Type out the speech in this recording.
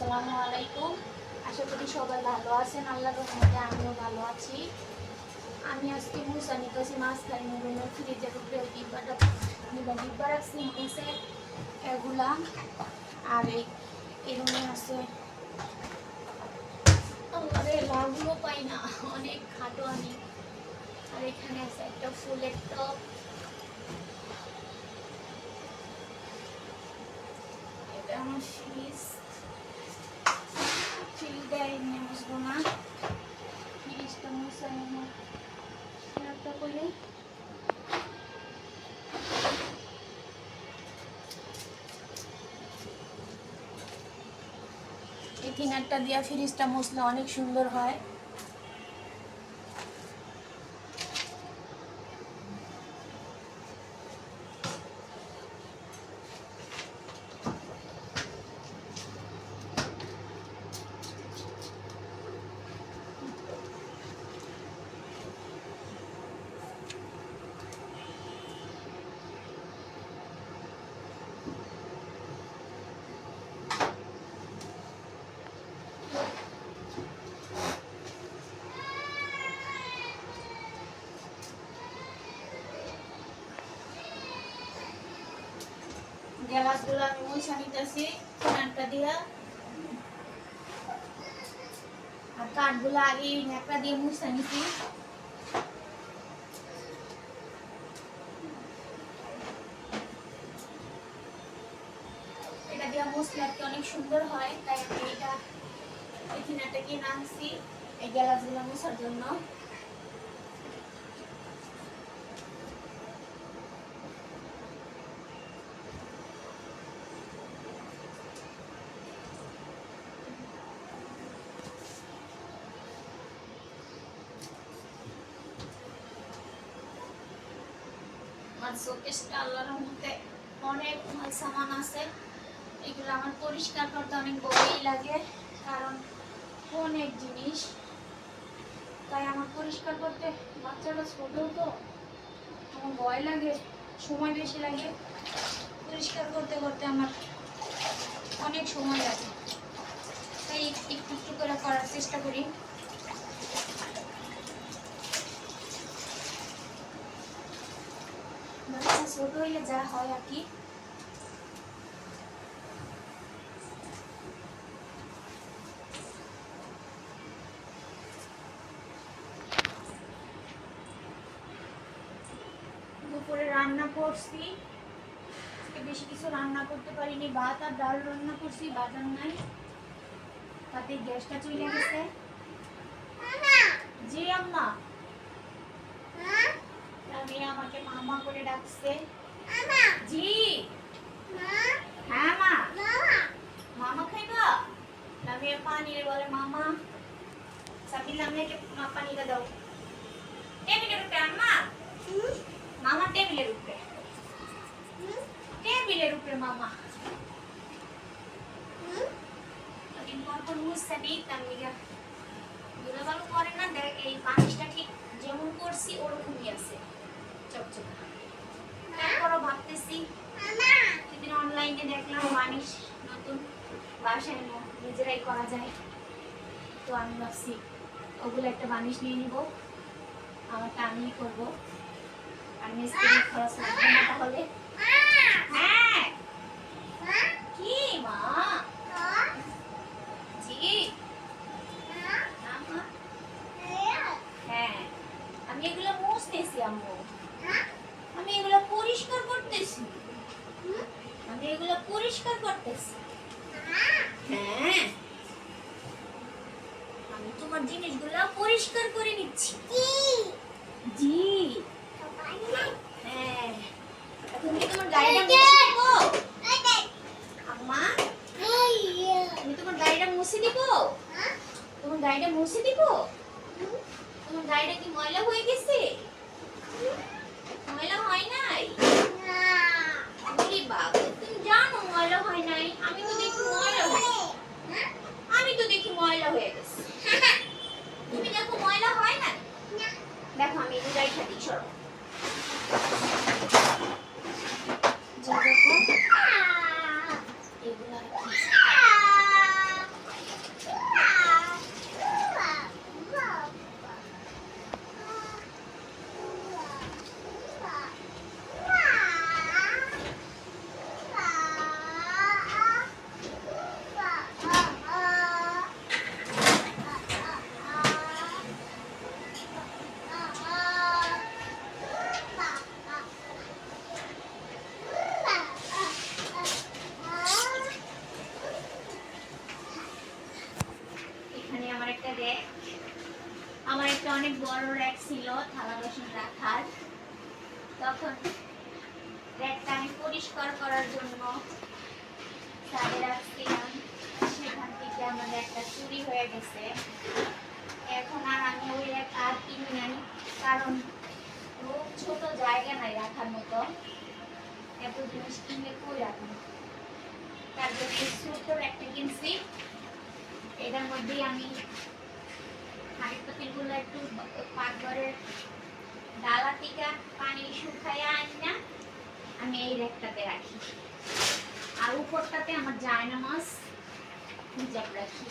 আসসালামু আলাইকুম। আশা করি সবাই ভালো আছেন। আল্লাহর রহমতে আমিও ভালো আছি। আমি আজকে মুসা নিতেছি মাছ খাই রুমের ফ্রিজের উপরে ডিব্বাটা ডিব্বা ডিব্বা রাখছি হয়েছে এগুলা আর এই এই রুমে আছে। আরে লাউগুলো পাই না, অনেক খাটো আমি। আর এখানে আছে একটা ফুলের টপ আমার ফ্রিজ ফ্রিজটা এমনি আসব না ফ্রিজটা মশাই আমার একটা করে এই থিনারটা দিয়া ফ্রিজটা মশলে অনেক সুন্দর হয়। থিনারটা দিয়া। আর কাঠগুলো অনেক সুন্দর হয়, তাই আমি এটা এই থিনারটা কিনে আনছি, এই গ্যালাসগুলো মুছার জন্য। আমার শোকেসটা আল্লাহর রহমতে অনেক মাল সামান আছে। এগুলো আমার পরিষ্কার করতে অনেক বড়ই লাগে, কারণ অনেক জিনিস। তাই আমার পরিষ্কার করতে বাচ্চাটা ছোট তো, আমার ভয় লাগে, সময় বেশি লাগে। পরিষ্কার করতে করতে আমার অনেক সময় লাগে। তাই একটু একটু করে করার চেষ্টা করি। ছোট হইলে যা হয় আর কি। দুপুরে রান্না করছি। বেশি কিছু রান্না করতে পারিনি। ভাত আর ডাল রান্না করছি বাজার নাই। তাতে গ্যাসটা চলে গেছে। জি আম্মা। আমি আমাকে মামা করে ডাকছে। জি। হ্যাঁ মা। মামা। খাইবা? লামিয়া পানি বলে মামা। সাবিল লামিয়াকে পানিটা দাও। টেবিলের উপরে আম্মা। মামা টেবিলের উপরে। টেবিলের উপরে মামা। মুছতে দিই তার লিগা করে না এই পানিশটা ঠিক যেমন করছি ওরকমই আছে। চকচকা তারপরও ভাবতেছি সেদিন অনলাইনে দেখলাম বানিশ নতুন, বাসায় নিজেরাই করা যায়। তো আমি ভাবছি, ওগুলো একটা বানিশ নিয়ে নিব, আমারটা আমিই করব। আর মিস্ত্রি খরচ লাগবে না তাহলে। হ্যাঁ। কি মা জি না, মা? হ্যাঁ আমি এগুলো মুছতেছি আম্মু আমি এগুলো পরিষ্কার করতেছি আমি এগুলো পরিষ্কার করতেছি হ্যাঁ আমি তোমার জিনিসগুলো পরিষ্কার করে নিচ্ছি জি হ্যাঁ এখন কি তোমার গাড়িটা মুছে দিব আম্মা আমি তোমার গাড়িটা মুছে দিব তোমার গাড়িটা মুছে দিব? তোমার গাড়িটা কি ময়লা হয়ে গেছে? ময়লা হয় নাই? বাবা তুমি জানো ময়লা হয় নাই। আমি তো দেখি ময়লা হয়ে আমি তো দেখি ময়লা হয়ে গেছে। তুমি দেখো ময়লা হয় না। দেখো আমি এই গাড়িটা দিই সরো। র্যাক আমার একটা অনেক বড় র্যাক ছিল, থালা বাসন রাখার। তখন র্যাকটা আমি পরিষ্কার করার জন্য সাথে রাখছিলাম। সেখান থেকে আমার একটা চুরি হয়ে গেছে। এখন আর আমি ওই র্যাক আর কিনি নাই, কারণ খুব ছোট জায়গা নাই রাখার মতো। এত জিনিস কিনলে কই রাখব? তার জন্য ছোট্ট একটা কিনছি। এটার মধ্যেই আমি পাতিলগুলো একটু পাকঘরের ডালা থেকে পানি শুকাইয়া আনি না, আমি এই রেকটাতে রাখি। আর উপরটাতে আমার জায়না মাছ হিজাব রাখি